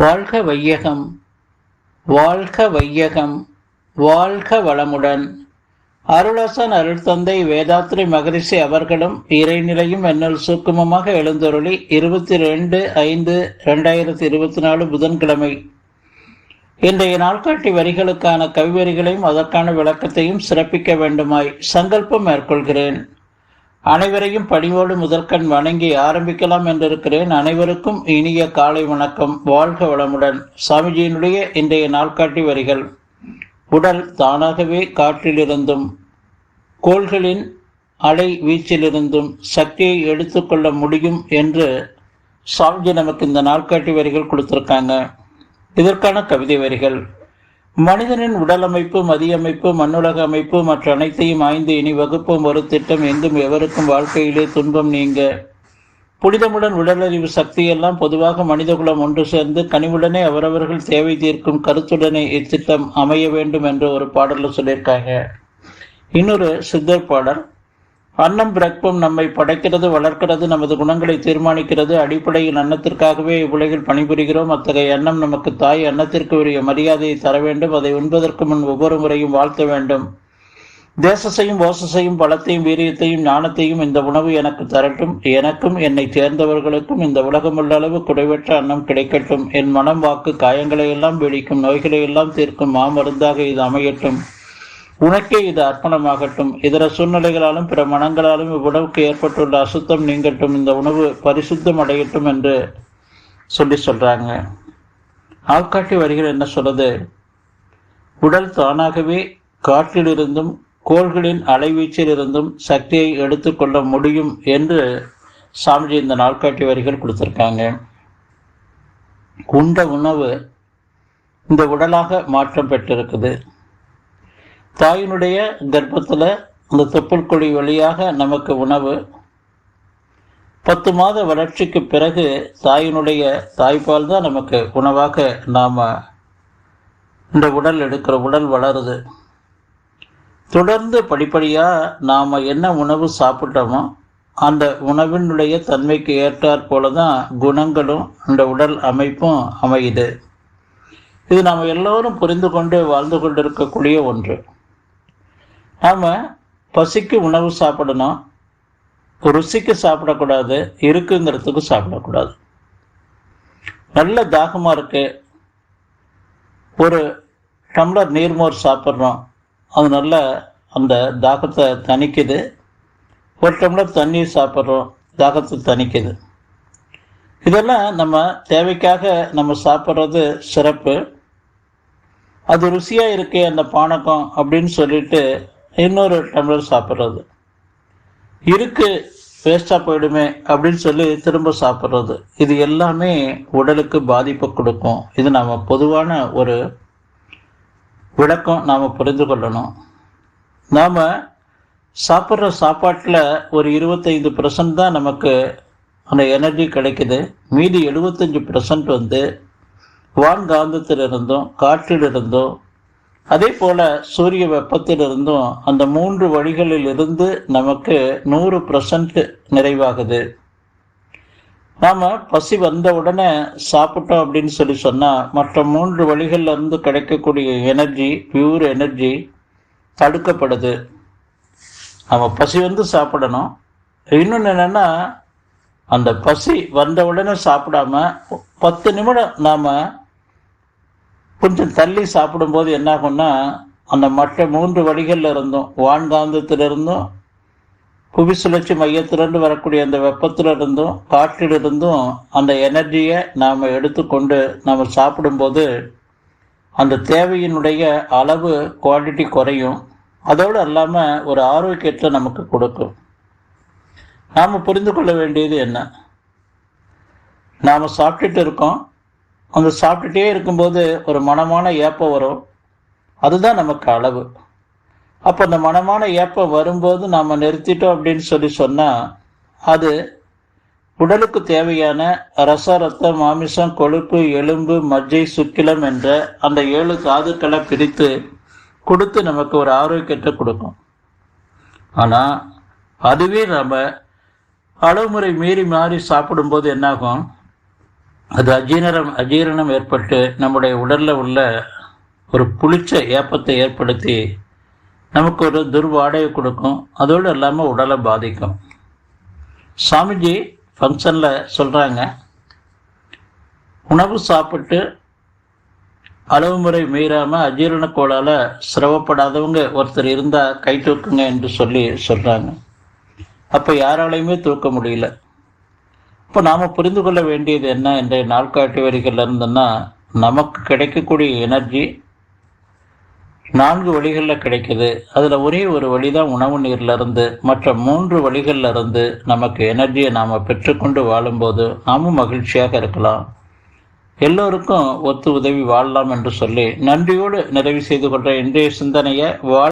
வாழ்க வையகம் வாழ்க வையகம் வாழ்க வளமுடன். அருளசன் அருள் தந்தை வேதாத்ரி மகரிஷி அவர்களும் இறைநிலையும் என்னுள் சுக்குமமாக எழுந்தருளி இருபத்தி ரெண்டு ஐந்து ரெண்டாயிரத்தி இருபத்தி நாலு புதன்கிழமை. இன்றைய நாள்காட்டி வரிகளுக்கான கவிவரிகளையும் அதற்கான விளக்கத்தையும் சிறப்பிக்க வேண்டுமாய் சங்கல்பம் மேற்கொள்கிறேன். அனைவரையும் பணிவோடு முதற்கண் வணங்கி ஆரம்பிக்கலாம் என்றிருக்கிறேன். அனைவருக்கும் இனிய காலை வணக்கம். வாழ்க வளமுடன். சாமிஜியினுடைய இன்றைய நாள்காட்டி வரிகள். உடல் தானாகவே காற்றிலிருந்தும் கோள்களின் அலை வீச்சிலிருந்தும் சக்தியை எடுத்துக்கொள்ள முடியும் என்று சாமிஜி நமக்கு இந்த நாள்காட்டி வரிகள் கொடுத்துருக்காங்க. இதற்கான கவிதை வரிகள். மனிதனின் உடலமைப்பு மதியமைப்பு மண்ணுலக அமைப்பு மற்ற அனைத்தையும் ஆய்ந்து இனி வகுப்பும். ஒரு திட்டம் எங்கும் எவருக்கும் வாழ்க்கையிலே துன்பம் நீங்க. புனிதமுடன் உடலறிவு சக்தியெல்லாம் பொதுவாக மனிதகுலம் ஒன்று சேர்ந்து கனிவுடனே அவரவர்கள் தேவை தீர்க்கும் கருத்துடனே இத்திட்டம் அமைய வேண்டும் என்று ஒரு பாடலில் சொல்லியிருக்காங்க. இன்னொரு சித்தர் பாடல். அன்னம் பிரக்பம் நம்மை படைக்கிறது வளர்க்கிறது நமது குணங்களை தீர்மானிக்கிறது. அடிப்படையில் அன்னத்திற்காகவே இவ்வுலகில் பணிபுரிகிறோம். அத்தகைய எண்ணம் நமக்கு தாய் அன்னத்திற்கு உரிய மரியாதையை தர வேண்டும். அதை உண்பதற்கு முன் ஒவ்வொரு முறையும் வாழ்த்த வேண்டும். தேசத்தையும் ஓசசையும் பலத்தையும் வீரியத்தையும் ஞானத்தையும் இந்த உணவு எனக்கு தரட்டும். எனக்கும் என்னை சேர்ந்தவர்களுக்கும் இந்த உலகம் உள்ள அளவு குறைவற்ற அன்னம் கிடைக்கட்டும். என் மனம் வாக்கு காயங்களை எல்லாம் வெடிக்கும் நோய்களை எல்லாம் தீர்க்கும் மாமருந்தாக இது அமையட்டும். உனக்கே இது அர்ப்பணமாகட்டும். இதர சூழ்நிலைகளாலும் பிற மனங்களாலும் இவ்வுணவுக்கு ஏற்பட்டுள்ள அசுத்தம் நீங்கட்டும். இந்த உணவு பரிசுத்தம் அடையட்டும் என்று சொல்லி சொல்றாங்க. ஆள்காட்டி வரிகள் என்ன சொல்றது உடல் தானாகவே காற்றிலிருந்தும் கோள்களின் அலைவீச்சிலிருந்தும் சக்தியை எடுத்துக்கொள்ள முடியும் என்று சாமிஜி இந்த நாள்காட்டி வரிகள் கொடுத்துருக்காங்க. உண்ட உணவு இந்த உடலாக மாற்றம் பெற்றிருக்குது. தாயினுடைய கர்ப்பத்தில் அந்த தொப்புள் கொடி வழியாக நமக்கு உணவு. பத்து மாத வளர்ச்சிக்கு பிறகு தாயினுடைய தாய்ப்பால் தான் நமக்கு உணவாக நாம் இந்த உடல் எடுக்கிற உடல் வளருது. தொடர்ந்து படிப்படியாக நாம் என்ன உணவு சாப்பிட்டோமோ அந்த உணவினுடைய தன்மைக்கு ஏற்றாற் போல தான் குணங்களும் அந்த உடல் அமைப்பும் அமையுது. இது நாம் எல்லோரும் புரிந்து கொண்டு வாழ்ந்து கொண்டிருக்கக்கூடிய ஒன்று. நாம் பசிக்கு உணவு சாப்பிடணும். ருசிக்கு சாப்பிடக்கூடாது இருக்குங்கிறதுக்கு சாப்பிடக்கூடாது. நல்ல தாகமாக இருக்கு. ஒரு டம்ளர் நீர்மோர் சாப்பிட்றோம். அது நல்ல அந்த தாகத்தை தணிக்குது. ஒரு டம்ளர் தண்ணி சாப்பிட்றோம் தாகத்தை தணிக்குது. இதெல்லாம் நம்ம தேவைக்காக நம்ம சாப்பிட்றது சிறப்பு. அது ருசியாக இருக்கே அந்த பானகம் அப்படின்னு சொல்லிட்டு இன்னொரு டம்ளர் சாப்பிட்றது. இருக்கு வேஸ்டாக போயிடுமே அப்படின்னு சொல்லி திரும்ப சாப்பிட்றது. இது எல்லாமே உடலுக்கு பாதிப்பை கொடுக்கும். இது நாம் பொதுவான ஒரு விளக்கம் நாம் புரிந்து கொள்ளணும். நாம் சாப்பிட்ற சாப்பாட்டில் ஒரு இருபத்தைந்து பர்சன்ட் தான் நமக்கு அந்த எனர்ஜி கிடைக்குது. மீதி எழுபத்தஞ்சு பர்சன்ட் வந்து வான்காந்தத்திலிருந்தும் காற்றிலிருந்தும் அதே போல சூரிய வெப்பத்திலிருந்தும் அந்த மூன்று வழிகளில் இருந்து நமக்கு நூறு பர்சன்ட் நிறைவாகுது. நாம் பசி வந்த உடனே சாப்பிட்டோம் அப்படின்னு சொல்லி சொன்னால் மற்ற மூன்று வழிகளில் இருந்து கிடைக்கக்கூடிய எனர்ஜி பியூர் எனர்ஜி தடுக்கப்படுது. நம்ம பசி வந்து சாப்பிடணும். இன்னொன்று என்னென்னா அந்த பசி வந்த உடனே சாப்பிடாம பத்து நிமிடம் நாம் கொஞ்சம் தள்ளி சாப்பிடும்போது என்ன ஆகும்னா அந்த மற்ற மூன்று வழிகளில் இருந்தும் வான்காந்தத்திலிருந்தும் புவி சுழற்சி மையத்திலிருந்து வரக்கூடிய அந்த வெப்பத்திலிருந்தும் காற்றிலிருந்தும் அந்த எனர்ஜியை நாம் எடுத்துக்கொண்டு நாம் சாப்பிடும்போது அந்த தேவையினுடைய அளவு குவாலிட்டி குறையும். அதோடு இல்லாமல் ஒரு ஆரோக்கியத்தை நமக்கு கொடுக்கும். நாம் புரிந்து கொள்ள வேண்டியது என்ன? நாம் சாப்பிட்டுட்டு இருக்கோம். அந்த சாப்பிட்டுட்டே இருக்கும்போது ஒரு மனமான ஏப்பம் வரும். அதுதான் நமக்கு அளவு. அப்போ அந்த மனமான ஏப்பம் வரும்போது நாம் நிறுத்திட்டோம் அப்படின்னு சொல்லி சொன்னால் அது உடலுக்கு தேவையான ரச ரத்தம் மாமிசம் கொழுப்பு எலும்பு மஜ்ஜை சுக்கிலம் என்ற அந்த ஏழு தாதுக்களை பிரித்து கொடுத்து நமக்கு ஒரு ஆரோக்கியத்தை கொடுக்கும். ஆனால் அதுவே நம்ம அளவுமுறை மீறி மாறி சாப்பிடும்போது என்னாகும்? அது அஜீரணம் அஜீரணம் ஏற்பட்டு நம்முடைய உடலில் உள்ள ஒரு புளிச்ச ஏப்பத்தை ஏற்படுத்தி நமக்கு ஒரு துர்வாடையை கொடுக்கும். அதோடு இல்லாமல் உடலை பாதிக்கும். சாமிஜி ஃபங்க்ஷனில் சொல்கிறாங்க உணவு சாப்பிட்டு அளவு முறை மீறாமல் அஜீரண கோளால் சிரமப்படாதவங்க ஒருத்தர் இருந்தால் கை தூக்குங்க என்று சொல்லி சொல்கிறாங்க அப்போ யாராலையுமே தூக்க முடியல. இப்போ நாம் புரிந்து கொள்ள வேண்டியது என்ன இன்றைய நாட்காட்டி வரிகள் இருந்ததுன்னா நமக்கு கிடைக்கக்கூடிய எனர்ஜி நான்கு வழிகளில் கிடைக்குது. அதில் ஒரே ஒரு வழி தான் உணவு நீர்லேருந்து மற்ற மூன்று வழிகளில் இருந்து நமக்கு எனர்ஜியை நாம் பெற்றுக்கொண்டு வாழும்போது நாமும் மகிழ்ச்சியாக இருக்கலாம். எல்லோருக்கும் ஒத்து உதவி வாழலாம் என்று சொல்லி நன்றியோடு நிறைவு செய்து கொண்ட இன்றைய சிந்தனையை வாழ்